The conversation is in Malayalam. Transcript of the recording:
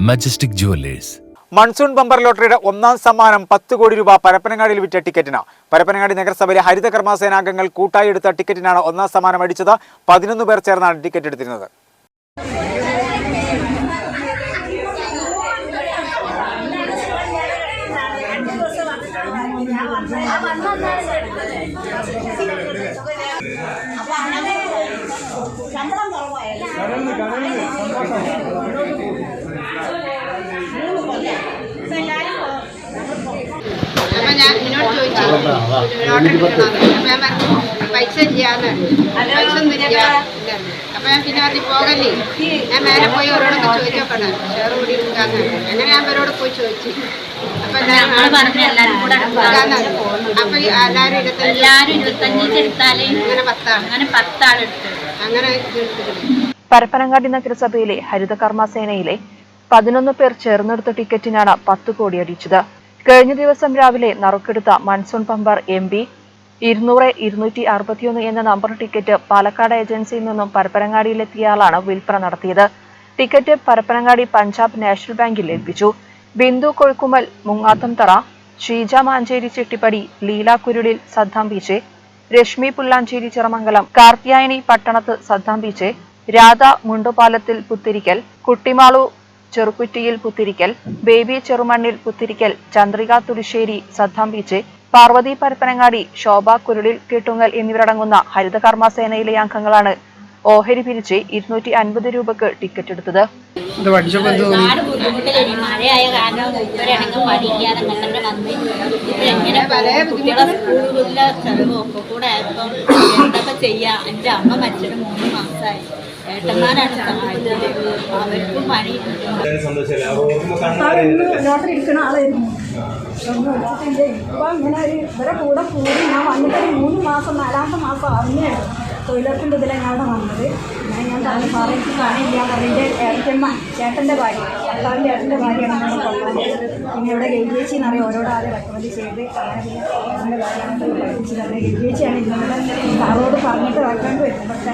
മജസ്റ്റിക് ജുവല്ലേഴ്സ് മൺസൂൺ ബമ്പർ ലോട്ടറിയുടെ ഒന്നാം സമ്മാനം പത്ത് കോടി രൂപ പരപ്പനങ്ങാടിയിൽ വിറ്റ ടിക്കറ്റിന്. പരപ്പനങ്ങാടി നഗരസഭയിലെ ഹരിത കർമ്മസേനാംഗങ്ങൾ കൂട്ടായി എടുത്ത ടിക്കറ്റിനാണ് ഒന്നാം സമ്മാനം അടിച്ചത്. പതിനൊന്ന് പേർ ചേർന്നാണ് ടിക്കറ്റ് എടുത്തിരുന്നത്. അപ്പൊ ഞാൻ എന്നോട് ചോദിച്ചു ലോട്ടറി എടുക്കണമെന്ന് അപ്പൊ ഞാൻ പറഞ്ഞു പൈസ ഒന്നും അപ്പൊ ഞാൻ പിന്നെ പറഞ്ഞു പോകല്ലേ? ഞാൻ നേരെ പോയി അവരോടൊക്കെ ചോദിച്ചോക്കണം ഷെയർ കൂടി എടുക്കാന്ന് അങ്ങനെ ഞാൻ അവരോട് പോയി ചോദിച്ചു? അപ്പൊ എല്ലാരും ഇരുപത്തഞ്ച് എടുത്താൽ അങ്ങനെ പത്താണ് അങ്ങനെ പത്താളെടുത്ത് അങ്ങനെ പരപ്പനങ്ങാടി നഗരസഭയിലെ ഹരിതകർമ്മ സേനയിലെ പതിനൊന്ന് പേർ ചേർന്നെടുത്ത ടിക്കറ്റിനാണ് പത്ത് കോടി അടിച്ചത്. കഴിഞ്ഞ ദിവസം രാവിലെ നറുക്കെടുത്ത മൺസൂൺ പമ്പർ എം ബി ഇരുന്നൂറ് ഇരുന്നൂറ്റി അറുപത്തിയൊന്ന് എന്ന നമ്പർ ടിക്കറ്റ് പാലക്കാട് ഏജൻസിയിൽ നിന്നും പരപ്പനങ്ങാടിയിലെത്തിയയാളാണ് വിൽപ്പന നടത്തിയത്. ടിക്കറ്റ് പരപ്പനങ്ങാടി പഞ്ചാബ് നാഷണൽ ബാങ്കിൽ ഏൽപ്പിച്ചു Bindu Kozhukkumal Mungathamthara Sheeja Mancheri Chettippadi Leela കുരുളിൽ Saddam beach Rashmi Pullancheri Chiramangalam Karthyayani പട്ടണത്ത് Saddam beach Radha മുണ്ടുപാലത്തിൽ Puthirikkal Kuttimalu ചെറുക്കുറ്റിയിൽ Puthirikkal Baby ചെറുമണ്ണിൽ Puthirikkal Chandrika Thudisseri Saddam beach Parvathi Parappanangadi Shobha കുരുളിൽ കീട്ടുങ്ങൽ എന്നിവരടങ്ങുന്ന ഹരിതകർമ്മ സേനയിലെ അംഗങ്ങളാണ് ഓഹരി പിരിച്ച് ഇരുന്നൂറ്റി അൻപത് രൂപക്ക് ടിക്കറ്റ് എടുത്തത്. മഴയായ കാരണം ഇവരാണെങ്കിൽ പഠിക്കാതെ അങ്ങനെ വന്ന് ഇവരെങ്ങനെ പോകും? കുട്ടികളെ സ്കൂളിലെ ചെലവും ഒക്കെ കൂടെ എന്തൊക്കെ ചെയ്യാ? എന്റെ അമ്മ മരിച്ചിട്ട് മൂന്ന് മാസമായി. ഏട്ടന്മാരാണ് സഹായിച്ചത് അവർക്കും പണി. ഭർത്താവ് ഇന്ന് ലോട്ടറി എടുക്കുന്ന ആളായിരുന്നു. ഇപ്പം ഇങ്ങനെ ഒരു ഇവരെ കൂടെ കൂടി ഞാൻ വന്നിട്ട് മൂന്ന് മാസം നാലാമത്തെ മാസം ആവുന്നേ തൊഴിലുറപ്പിന്റെ ഇതിലാണ് ഞാൻ അവിടെ വന്നത്? ഞാൻ ഞാൻ പറഞ്ഞു കാണില്ല. പറഞ്ഞിട്ട് ഏട്ടമ്മ ചേട്ടന്റെ ഭാര്യ. ഭർത്താവിന്റെ ഏട്ടന്റെ ഭാര്യയാണ് നമ്മളെ കൊണ്ടുവന്നത് പിന്നെ ഇവിടെ ഗെൽജേച്ചി എന്ന് പറയും ഓരോട് ആരെ റെക്കമെൻഡ് ചെയ്ത്. അങ്ങനെ പിന്നെ ഭാര്യയാണ് പഠിപ്പിച്ചത് ഗെയിച്ചിയാണ് ഇന്നലെ സാറോട് പറഞ്ഞിട്ട് റെക്കമെൻഡ് വരുന്നത് പക്ഷേ